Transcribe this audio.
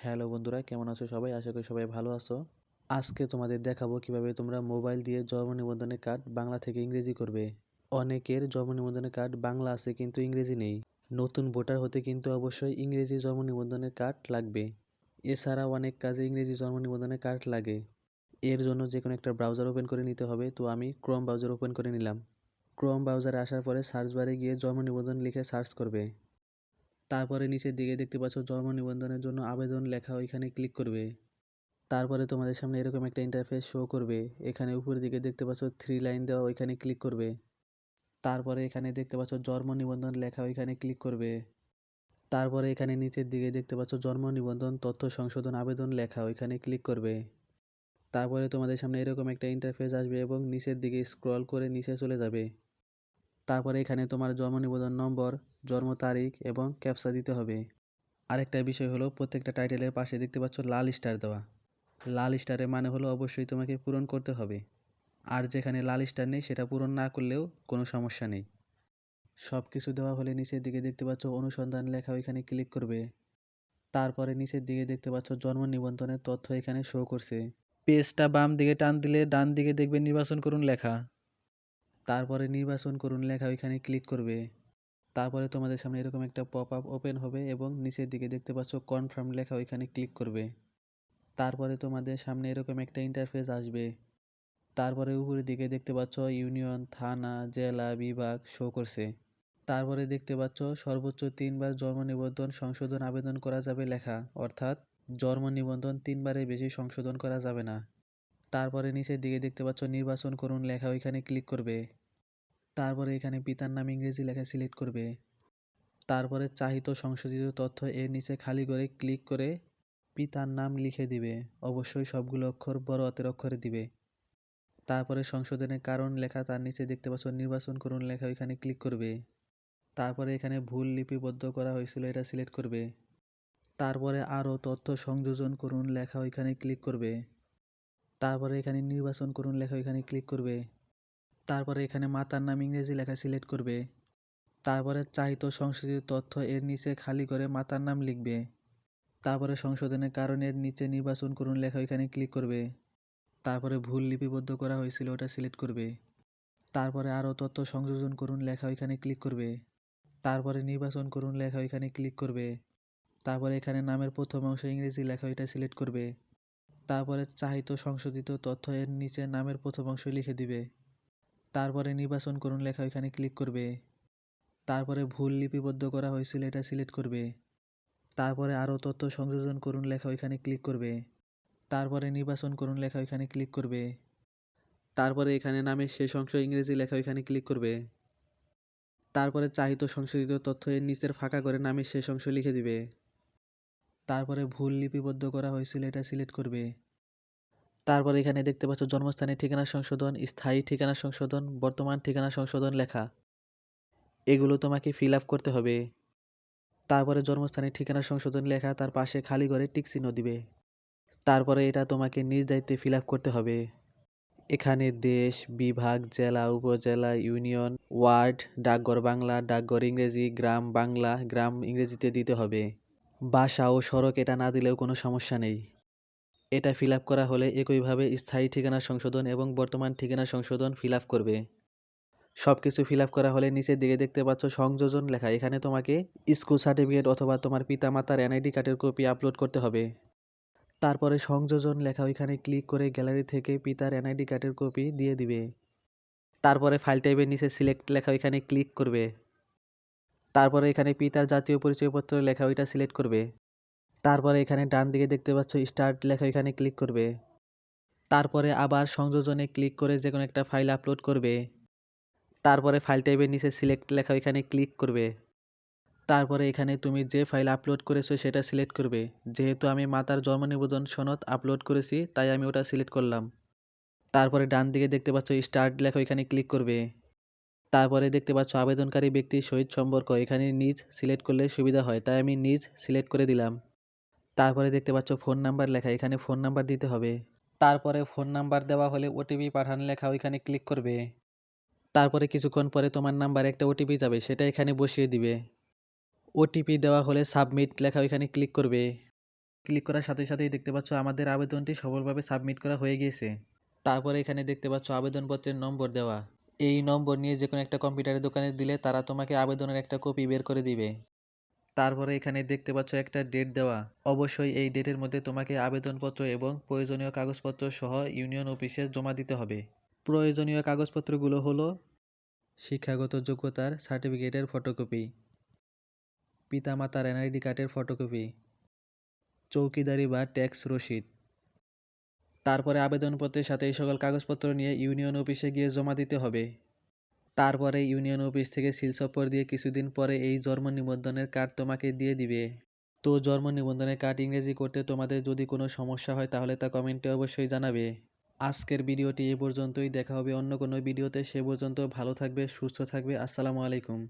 Hello বন্ধুরা, কেমন আছো সবাই? আশা করি সবাই ভালো আছো। আজকে তোমাদের দেখাবো কীভাবে তোমরা মোবাইল দিয়ে জন্ম নিবন্ধনের কার্ড বাংলা থেকে ইংরেজি করবে। অনেকের জন্ম নিবন্ধনের কার্ড বাংলা আছে কিন্তু ইংরেজি নেই। নতুন ভোটার হতে কিন্তু অবশ্যই ইংরেজি জন্ম নিবন্ধনের কার্ড লাগবে। এছাড়া অনেক কাজে ইংরেজি জন্ম নিবন্ধনের কার্ড লাগে। এর জন্য যে কোনো একটা ব্রাউজার ওপেন করে নিতে হবে। তো আমি ক্রোম ব্রাউজার ওপেন করে নিলাম। ক্রোম ব্রাউজারে আসার পরে সার্চ বারে গিয়ে জন্ম নিবন্ধন লিখে সার্চ করবে। তারপরে নিচের দিকে দেখতে পাচ্ছ জন্ম নিবন্ধনের জন্য আবেদন লেখা ওইখানে ক্লিক করবে। তারপরে তোমাদের সামনে এরকম একটা ইন্টারফেস শো করবে। এখানে উপরের দিকে দেখতে পাচ্ছ থ্রি লাইন দেওয়া ওইখানে ক্লিক করবে। তারপরে এখানে দেখতে পাচ্ছ জন্ম নিবন্ধন লেখা ওইখানে ক্লিক করবে। তারপরে এখানে নিচের দিকে দেখতে পাচ্ছ জন্ম নিবন্ধন, তথ্য সংশোধন, আবেদন লেখা ওইখানে ক্লিক করবে। তারপরে তোমাদের সামনে এরকম একটা ইন্টারফেস আসবে এবং নিচের দিকে স্ক্রল করে নিচে চলে যাবে। তারপরে এখানে তোমার জন্ম নিবন্ধন নম্বর, জন্ম তারিখ এবং ক্যাপসা দিতে হবে। আরেকটা বিষয় হলো, প্রত্যেকটা টাইটেলের পাশে দেখতে পাচ্ছ লাল স্টার দেওয়া। লাল স্টারের মানে হলো অবশ্যই তোমাকে পূরণ করতে হবে। আর যেখানে লাল স্টার নেই, সেটা পূরণ না করলেও কোনো সমস্যা নেই। সব কিছু দেওয়া হলে নিচের দিকে দেখতে পাচ্ছ অনুসন্ধান লেখা, ওইখানে ক্লিক করবে। তারপরে নিচের দিকে দেখতে পাচ্ছ জন্ম নিবন্ধনের তথ্য এখানে শো করছে। পেজটা বাম দিকে টান দিলে ডান দিকে দেখবে নির্বাচন করুন লেখা। তারপরে নির্বাচন করুন, লেখা ওইখানে ক্লিক করবে। তারপরে তোমাদের সামনে এরকম একটা পপ আপ ওপেন হবে এবং নিচের দিকে দেখতে পাচ্ছ কনফার্ম লেখা ওইখানে ক্লিক করবে। তারপরে তোমাদের সামনে এরকম একটা ইন্টারফেস আসবে। তারপরে উপরের দিকে দেখতে পাচ্ছ ইউনিয়ন থানা, জেলা, বিভাগ শো করছে। তারপরে দেখতে পাচ্ছ সর্বোচ্চ তিনবার জন্ম নিবন্ধন, সংশোধন, আবেদন করা যাবে লেখা। অর্থাৎ জন্ম নিবন্ধন তিনবারের বেশি সংশোধন করা যাবে না। তারপরে নিচের দিকে দেখতে পাচ্ছ নির্বাচন করুন লেখা ওইখানে ক্লিক করবে। তারপরে এখানে পিতার নাম ইংরেজি লেখা সিলেক্ট করবে। তারপরে চাহিত সংশোধিত তথ্য এর নিচে খালি করে ক্লিক করে পিতার নাম লিখে দিবে। অবশ্যই সবগুলো অক্ষর বড় হাতের অক্ষরে দিবে। তারপরে সংশোধনের কারণ লেখা তার নিচে দেখতে পাচ্ছ নির্বাচন করুন লেখা ওইখানে ক্লিক করবে। তারপরে এখানে ভুল লিপিবদ্ধ করা হয়েছিল এটা সিলেক্ট করবে। তারপরে আরও তথ্য সংযোজন করুন লেখা ওইখানে ক্লিক করবে। তারপরে এখানে নির্বাচন করুন লেখা ওইখানে ক্লিক করবে। তারপরে এখানে মাতার নাম ইংরেজি লেখা সিলেক্ট করবে। তারপরে চাহিত সংশোধিত তথ্য এর নিচে খালি করে মাতার নাম লিখবে। তারপরে সংশোধনের কারণের নিচে নির্বাচন করুন লেখা ওইখানে ক্লিক করবে। তারপরে ভুল লিপিবদ্ধ করা হয়েছিল ওটা সিলেক্ট করবে। তারপরে আরও তথ্য সংযোজন করুন লেখা ওইখানে ক্লিক করবে। তারপরে নির্বাচন করুন লেখা ওইখানে ক্লিক করবে। তারপরে এখানে নামের প্রথম অংশ ইংরেজি লেখা ওইটা সিলেক্ট করবে। তারপরে চাহিত সংশোধিত তথ্য এর নিচে নামের প্রথম অংশ লিখে দিবে। তারপরে নির্বাচন করুন লেখা ওইখানে ক্লিক করবে। তারপরে ভুল লিপিবদ্ধ করা হয়েছিল এটা সিলেক্ট করবে। তারপরে আরও তথ্য সংযোজন করুন লেখা ওইখানে ক্লিক করবে। তারপরে নির্বাচন করুন লেখা ওইখানে ক্লিক করবে। তারপরে এখানে নামের শেষ অংশ ইংরেজি লেখা ওইখানে ক্লিক করবে। তারপরে চাহিত সংশোধিত তথ্য এর নিচের ফাঁকা করে নামের শেষ অংশ লিখে দিবে। তারপরে ভুল লিপিবদ্ধ করা হয়েছিল, এটা সিলেক্ট করবে। তারপরে এখানে দেখতে পাচ্ছ জন্মস্থানের ঠিকানা সংশোধন, স্থায়ী ঠিকানা সংশোধন, বর্তমান ঠিকানা সংশোধন লেখা। এগুলো তোমাকে ফিল আপ করতে হবে। তারপরে জন্মস্থানের ঠিকানা সংশোধন লেখা, তার পাশে খালি করে টিক চিহ্ন দিবে। তারপরে এটা তোমাকে নিজ দায়িত্বে ফিল আপ করতে হবে। এখানে দেশ, বিভাগ, জেলা, উপজেলা, ইউনিয়ন, ওয়ার্ড, ডাকঘর বাংলা, ডাকঘর ইংরেজি, গ্রাম বাংলা, গ্রাম ইংরেজিতে দিতে হবে। বাসা ও সড়ক এটা না দিলেও কোনো সমস্যা নেই। এটা ফিল করা হলে একইভাবে স্থায়ী ঠিকানা সংশোধন এবং বর্তমান ঠিকানা সংশোধন ফিল করবে। সব কিছু ফিল করা হলে নিচের দিকে দেখতে পাচ্ছ সংযোজন লেখা। এখানে তোমাকে স্কুল সার্টিফিকেট অথবা তোমার পিতামাতার এনআইডি কার্ডের কপি আপলোড করতে হবে। তারপরে সংযোজন লেখা ওইখানে ক্লিক করে গ্যালারি থেকে পিতার এনআইডি কার্ডের কপি দিয়ে দিবে। তারপরে ফাইল টাইপের নিচে সিলেক্ট লেখা ওইখানে ক্লিক করবে। তারপরে এখানে পিতার জাতীয় পরিচয়পত্র লেখা ওইটা সিলেক্ট করবে। তারপরে এখানে ডান দিকে দেখতে পাচ্ছ স্টার্ট লেখা ওইখানে ক্লিক করবে। তারপরে আবার সংযোজনে ক্লিক করে যে কোনো একটা ফাইল আপলোড করবে। তারপরে ফাইল টাইপের নিচে সিলেক্ট লেখা ওইখানে ক্লিক করবে। তারপরে এখানে তুমি যে ফাইল আপলোড করেছ সেটা সিলেক্ট করবে। যেহেতু আমি মাতার জন্ম নিবন্ধন সনদ আপলোড করেছি, তাই আমি ওটা সিলেক্ট করলাম। তারপরে ডান দিকে দেখতে পাচ্ছ স্টার্ট লেখা ওইখানে ক্লিক করবে। তারপরে দেখতে পাচ্ছ আবেদনকারী ব্যক্তির সহিত সম্পর্ক। এখানে নিজ সিলেক্ট করলে সুবিধা হয়, তাই আমি নিজ সিলেক্ট করে দিলাম। তারপরে দেখতে পাচ্ছ ফোন নাম্বার লেখা, এখানে ফোন নাম্বার দিতে হবে। তারপরে ফোন নাম্বার দেওয়া হলে ওটিপি পাঠান লেখা, ওইখানে ক্লিক করবে। তারপরে কিছুক্ষণ পরে তোমার নাম্বারে একটা ওটিপি যাবে, সেটা এখানে বসিয়ে দিবে। ওটিপি দেওয়া হলে সাবমিট লেখা, ওইখানে ক্লিক করবে। ক্লিক করার সাথে সাথেই দেখতে পাচ্ছ আমাদের আবেদনটি সফলভাবে সাবমিট করা হয়ে গিয়েছে তারপরে এখানে দেখতে পাচ্ছ আবেদনপত্রের নম্বর দেওয়া। এই নম্বর নিয়ে যে কোনো একটা কম্পিউটারের দোকানে দিলে তারা তোমাকে আবেদনের একটা কপি বের করে দিবে। তারপরে এখানে দেখতে পাচ্ছ একটা ডেট দেওয়া। অবশ্যই এই ডেটের মধ্যে তোমাকে আবেদনপত্র এবং প্রয়োজনীয় কাগজপত্র সহ ইউনিয়ন অফিসে জমা দিতে হবে। প্রয়োজনীয় কাগজপত্রগুলো হলো শিক্ষাগত যোগ্যতার সার্টিফিকেটের ফটোকপি, পিতামাতার এনআইডি কার্ডের ফটোকপি, চৌকিদারি বা ট্যাক্স রসিদ। তারপরে আবেদনপত্রের সাথে এই সকল কাগজপত্র নিয়ে ইউনিয়ন অফিসে গিয়ে জমা দিতে হবে। তারপরে ইউনিয়ন অফিস থেকে সিলসপ্পর দিয়ে কিছুদিন পরে এই জন্ম নিবন্ধনের কার্ড তোমাকে দিয়ে দিবে। তো জন্ম নিবন্ধনের কার্ড ইংরেজি করতে তোমাদের যদি কোনো সমস্যা হয় তাহলে তা কমেন্টে অবশ্যই জানাবে। আজকের ভিডিওটি এ পর্যন্তই। দেখা হবে অন্য কোনো ভিডিওতে। সে পর্যন্ত ভালো থাকবে, সুস্থ থাকবে। আসসালামু আলাইকুম।